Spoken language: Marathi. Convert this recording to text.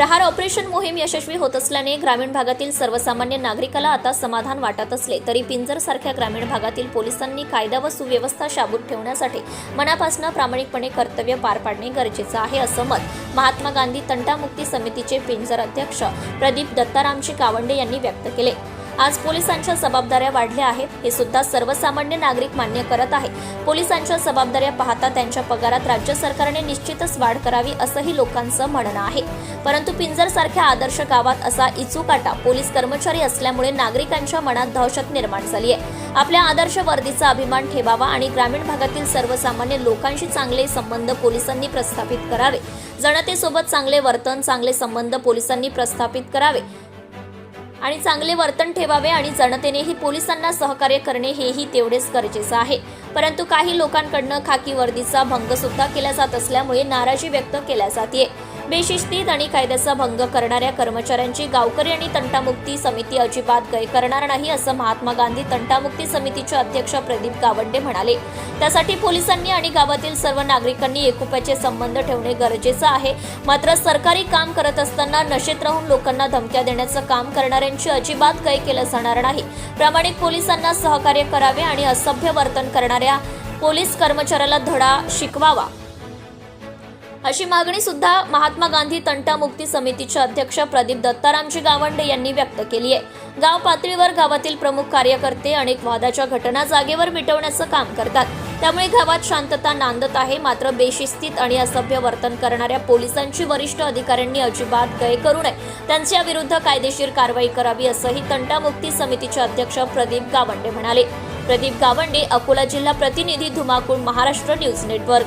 प्रहार ऑपरेशन मोहीम यशस्वी होत असल्याने ग्रामीण भागातील सर्वसामान्य नागरिकाला आता समाधान वाटत असले तरी पिंजर सारख्या ग्रामीण भागातील पोलिसांनी कायदा व सुव्यवस्था शाबूत ठेवण्यासाठी मनापासून प्रामाणिकपणे कर्तव्य पार पाडणे गरजेचं आहे असं मत महात्मा गांधी तंटामुक्ती समितीचे पिंजर अध्यक्ष प्रदीप दत्तारामजी कावंडे यांनी व्यक्त केले. आज पोलिसांच्या जबाबदाऱ्या वाढल्या आहेत. हे सुद्धा सर्वसामान्य नागरिक मान्य करत आहे पोलिसांच्या जबाबदाऱ्या पाहता त्यांच्या पगारात राज्य सरकारने निश्चितच वाढ करावी असंही लोकांचं म्हणणं आहे. परंतु पिंजर सारख्या आदर्श गावात असा इचुकाटा पोलीस कर्मचारी असल्यामुळे नागरिकांच्या मनात दहशत निर्माण झाली आहे आपल्या आदर्श वर्दीचा अभिमान ठेवावा आणि ग्रामीण भागातील सर्वसामान्य लोकांशी चांगले संबंध पोलिसांनी प्रस्थापित करावे. जनतेसोबत चांगले वर्तन चांगले संबंध पोलिसांनी प्रस्थापित करावे. आणि चांगले वर्तन ठेवावे आणि जनतेनेही पोलिसांना सहकार्य करणे हेही तेवढेच गरजेचं आहे. परंतु काही लोकांकडनं खाकी वर्दीचा भंग सुद्धा केला जात असल्यामुळे नाराजी व्यक्त केल्या जाते बेशिस्तीत आणि कायद्याचा भंग करणाऱ्या कर्मचाऱ्यांची गावकरी आणि तंटामुक्ती समिती अजिबात गय करणार नाही असं महात्मा गांधी तंटामुक्ती समितीचे अध्यक्ष प्रदीप गावंडे म्हणाले. त्यासाठी पोलिसांनी आणि गावातील सर्व नागरिकांनी एकोप्याचे संबंध ठेवणे गरजेचं आहे. मात्र सरकारी काम करत असताना नशेत राहून लोकांना धमक्या देण्याचं काम करणाऱ्यांची अजिबात गय केलं जाणार नाही. प्रामाणिक पोलिसांना सहकार्य करावे आणि असभ्य वर्तन करणाऱ्या पोलीस कर्मचाऱ्याला धडा शिकवावा. अशी मागणी सुद्धा महात्मा गांधी तंटामुक्ती समितीचे अध्यक्ष प्रदीप दत्तारामजी गावंडे यांनी व्यक्त केली आहे. गाव पातळीवर गावातील प्रमुख कार्यकर्ते अनेक वादाच्या घटना जागेवर मिटवण्याचं काम करतात. त्यामुळे गावात शांतता नांदत आहे मात्र बेशिस्तीत आणि असभ्य वर्तन करणाऱ्या पोलिसांची वरिष्ठ अधिकाऱ्यांनी अजिबात गय करू नये. त्यांच्या विरुद्ध कायदेशीर कारवाई करावी असंही तंटामुक्ती समितीचे अध्यक्ष प्रदीप गावंडे म्हणाले. प्रदीप गावंडे अकोला जिल्हा प्रतिनिधी धुमाकूळ महाराष्ट्र न्यूज नेटवर्क.